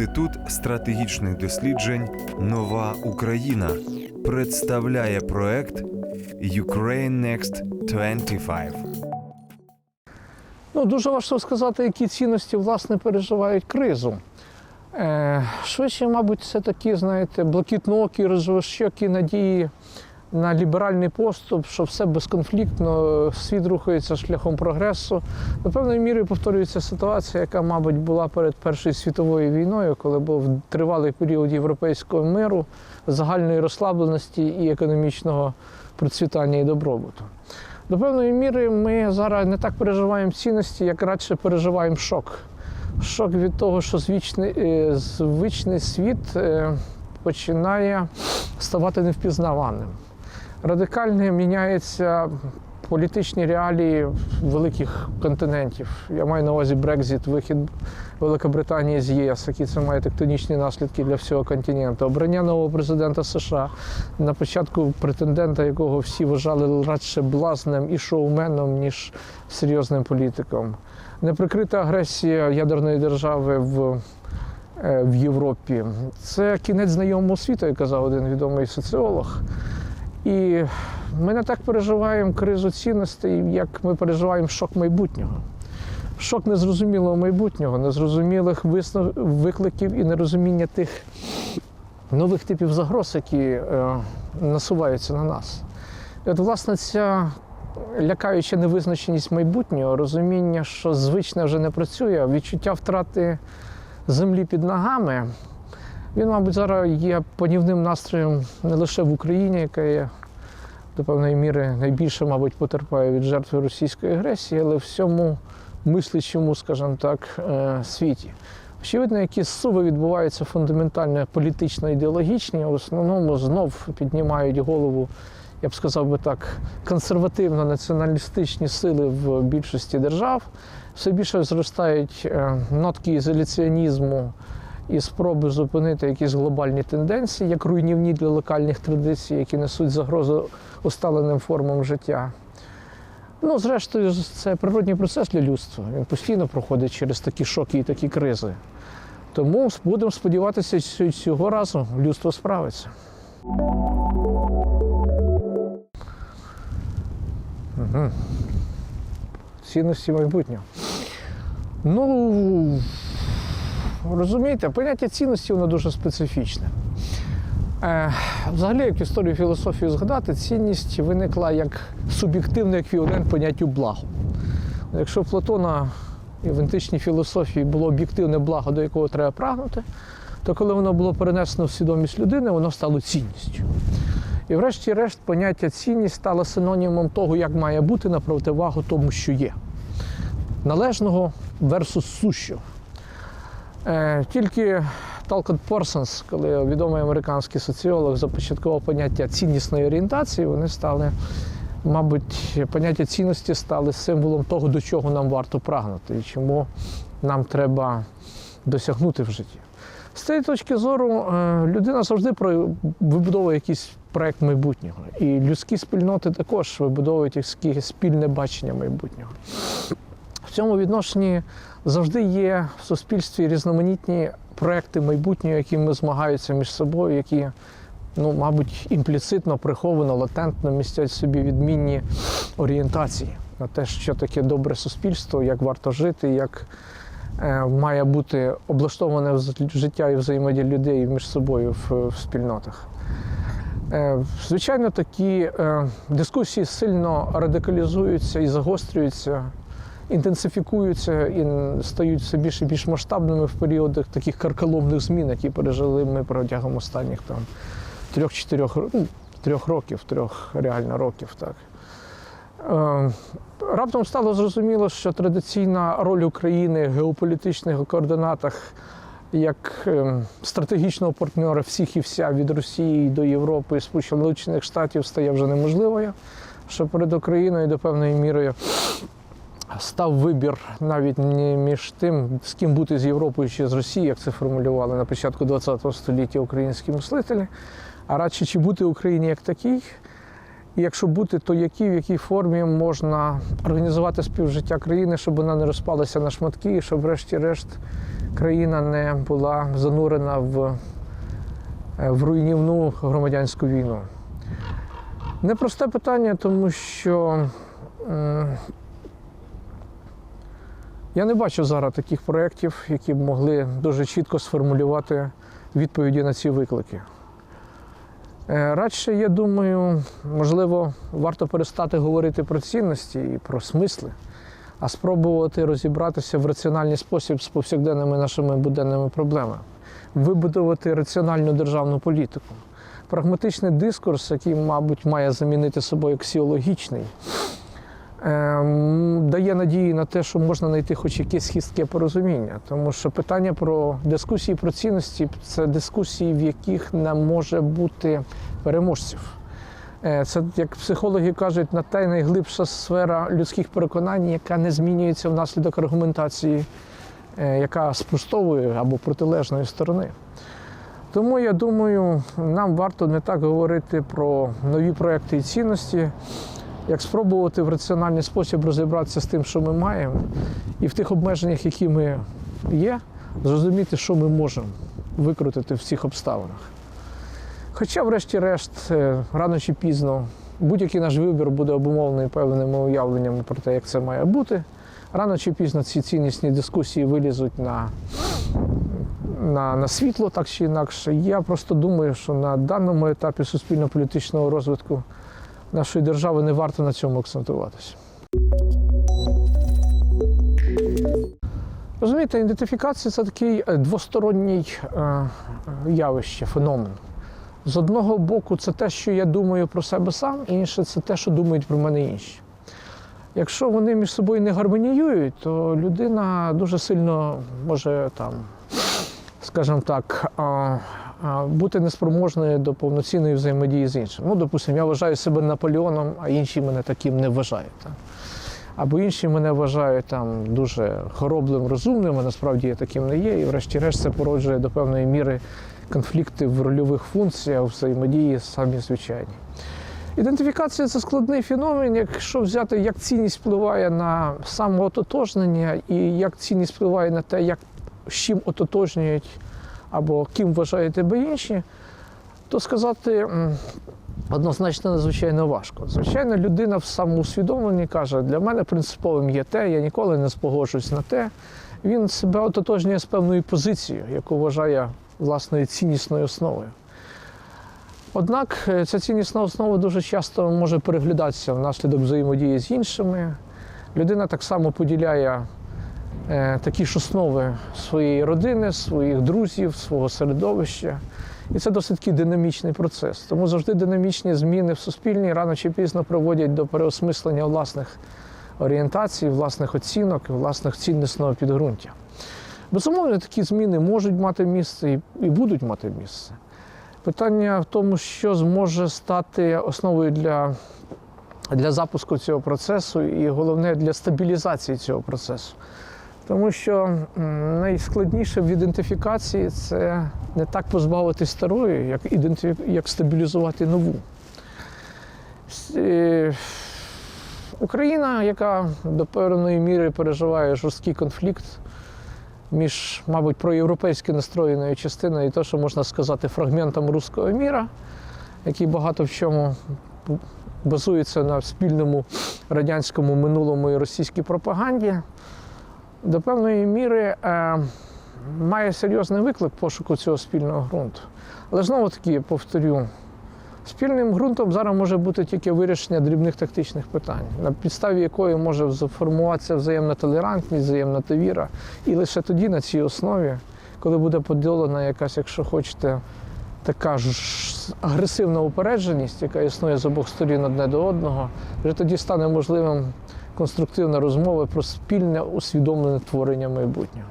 Інститут стратегічних досліджень Нова Україна представляє проект Ukraine Next 25. Ну, дуже важко сказати, які цінності власне переживають кризу. Е, швидше, мабуть, це такі, знаєте, блакитноокі, розовощокі надії на ліберальний поступ, що все безконфліктно, світ рухається шляхом прогресу. До певної міри повторюється ситуація, яка, мабуть, була перед Першою світовою війною, коли був тривалий період європейського миру, загальної розслабленості і економічного процвітання і добробуту. До певної міри ми зараз не так переживаємо цінності, як радше переживаємо шок. Шок від того, що звичний, е, звичний світ е, починає ставати невпізнаваним. Радикально міняються політичні реалії великих континентів. Я маю на увазі Брекзит, вихід Великобританії з ЄС, які це має тектонічні наслідки для всього континенту. Обрання нового президента США на початку претендента, якого всі вважали радше блазнем і шоуменом, ніж серйозним політиком. Неприкрита агресія ядерної держави в, е, в Європі. Це кінець знайомого світу, як казав один відомий соціолог. І ми не так переживаємо кризу цінностей, як ми переживаємо шок майбутнього. Шок незрозумілого майбутнього, незрозумілих виснов... викликів і нерозуміння тих нових типів загроз, які е, насуваються на нас. І от, власне, ця лякаюча невизначеність майбутнього, розуміння, що звичне вже не працює, відчуття втрати землі під ногами. Він, мабуть, зараз є панівним настроєм не лише в Україні, яка є до певної міри найбільше, мабуть, потерпає від жертви російської агресії, але в всьому мислячому, скажімо так, е, світі. Очевидно, які суви відбуваються фундаментально політично-ідеологічні, в основному знов піднімають голову, я б сказав би так, консервативно-націоналістичні сили в більшості держав. Все більше зростають е, нотки ізоляціонізму і спроби зупинити якісь глобальні тенденції, як руйнівні для локальних традицій, які несуть загрозу усталеним формам життя. Ну, зрештою, це природній процес для людства. Він постійно проходить через такі шоки і такі кризи. Тому будемо сподіватися, що цього разу людство справиться. Угу. Цінності майбутнього. Ну, розумієте, поняття цінності воно дуже специфічне. Е, взагалі, як історію філософію згадати, цінність виникла як суб'єктивний еквівалент поняттю благо. Якщо в Платона і в античній філософії було об'єктивне благо, до якого треба прагнути, то коли воно було перенесено в свідомість людини, воно стало цінністю. І врешті-решт поняття цінність стало синонімом того, як має бути на противагу тому, що є. Належного versus сущого. Е, тільки Талкот Порсонс, коли відомий американський соціолог започаткував поняття ціннісної орієнтації, вони стали, мабуть, поняття цінності стали символом того, до чого нам варто прагнути і чому нам треба досягнути в житті. З цієї точки зору е, людина завжди вибудовує якийсь проект майбутнього. І людські спільноти також вибудовують якесь спільне бачення майбутнього. В цьому відношенні завжди є в суспільстві різноманітні проекти майбутнього, які змагаються між собою, які, ну, мабуть, імпліцитно, приховано, латентно містять собі відмінні орієнтації на те, що таке добре суспільство, як варто жити, як е, має бути облаштоване життя і взаємодія людей між собою в, в спільнотах. Е, Звичайно, такі е, дискусії сильно радикалізуються і загострюються, інтенсифікуються і стають все більш і більш масштабними в періодах таких карколомних змін, які пережили ми протягом останніх там трьох-чотирьох ну, трьох років, трьох реально років. Так. Е, Раптом стало зрозуміло, що традиційна роль України в геополітичних координатах як е, стратегічного партнера всіх і вся від Росії до Європи і Сполучених Штатів стає вже неможливою, що перед Україною до певної міри став вибір навіть не між тим, з ким бути з Європою чи з Росією, як це формулювали на початку ХХ століття українські мислителі, а радше чи бути Україні як такій, і якщо бути, то які, в якій формі можна організувати співжиття країни, щоб вона не розпалася на шматки, і щоб, врешті-решт, країна не була занурена в, в руйнівну громадянську війну. Непросте питання, тому що я не бачу зараз таких проєктів, які б могли дуже чітко сформулювати відповіді на ці виклики. Е, Радше, я думаю, можливо, варто перестати говорити про цінності і про смисли, а спробувати розібратися в раціональний спосіб з повсякденними нашими буденними проблемами, вибудувати раціональну державну політику. Прагматичний дискурс, який, мабуть, має замінити собою аксіологічний, ем, дає надії на те, що можна знайти хоч якесь хистке порозуміння. Тому що питання про дискусії про цінності це дискусії, в яких не може бути переможців. Е, Це, як психологи кажуть, на та найглибша сфера людських переконань, яка не змінюється внаслідок аргументації, е, яка спростовує або протилежної сторони. Тому я думаю, нам варто не так говорити про нові проекти і цінності, як спробувати в раціональний спосіб розібратися з тим, що ми маємо, і в тих обмеженнях, які ми є, зрозуміти, що ми можемо викрутити в цих обставинах. Хоча, врешті-решт, е, рано чи пізно будь-який наш вибір буде обумовлений певними уявленнями про те, як це має бути. Рано чи пізно ці ціннісні дискусії вилізуть на, на, на світло, так чи інакше. Я просто думаю, що на даному етапі суспільно-політичного розвитку нашої держави не варто на цьому акцентуватися. Розумієте, ідентифікація це такий е, двосторонній е, е, явище, феномен. З одного боку, це те, що я думаю про себе сам, інше це те, що думають про мене інші. Якщо вони між собою не гармоніюють, то людина дуже сильно може там, скажімо так, бути неспроможною до повноцінної взаємодії з іншим. Ну, допустимо, я вважаю себе Наполеоном, а інші мене таким не вважають. Так? Або інші мене вважають там дуже хороблим, розумним, а насправді я таким не є. І врешті-решт це породжує до певної міри конфлікти в рольових функціях, взаємодії самі звичайні. Ідентифікація це складний феномен, якщо взяти, як цінність впливає на самоототожнення і як цінність впливає на те, як з чим ототожнюють або ким вважають тебе інші, то сказати однозначно надзвичайно важко. Звичайно, людина в самоусвідомленні каже, для мене принциповим є те, я ніколи не спогоджуюсь на те. Він себе ототожнює з певною позицією, яку вважає власною ціннісною основою. Однак е, ця ціннісна основа дуже часто може переглядатися внаслідок взаємодії з іншими. Людина так само поділяє такі ж основи своєї родини, своїх друзів, свого середовища. І це досить такий динамічний процес. Тому завжди динамічні зміни в суспільній рано чи пізно приводять до переосмислення власних орієнтацій, власних оцінок, власних ціннісного підґрунтя. Безумовно, такі зміни можуть мати місце і будуть мати місце. Питання в тому, що зможе стати основою для, для запуску цього процесу, і головне для стабілізації цього процесу. Тому що найскладніше в ідентифікації це не так позбавитись старої, як, як стабілізувати нову. Е, Україна, яка до певної міри переживає жорсткий конфлікт між, мабуть, проєвропейськи настроєною частиною і те, що можна сказати, фрагментом руського міра, який багато в чому базується на спільному радянському минулому і російській пропаганді, до певної міри е, має серйозний виклик пошуку цього спільного ґрунту. Але знову таки повторю, спільним ґрунтом зараз може бути тільки вирішення дрібних тактичних питань, на підставі якої може сформуватися взаємна толерантність, взаємна довіра. І лише тоді на цій основі, коли буде поділена якась, якщо хочете, така ж агресивна упередженість, яка існує з обох сторін одне до одного, вже тоді стане можливим конструктивна розмова про спільне усвідомлене творення майбутнього.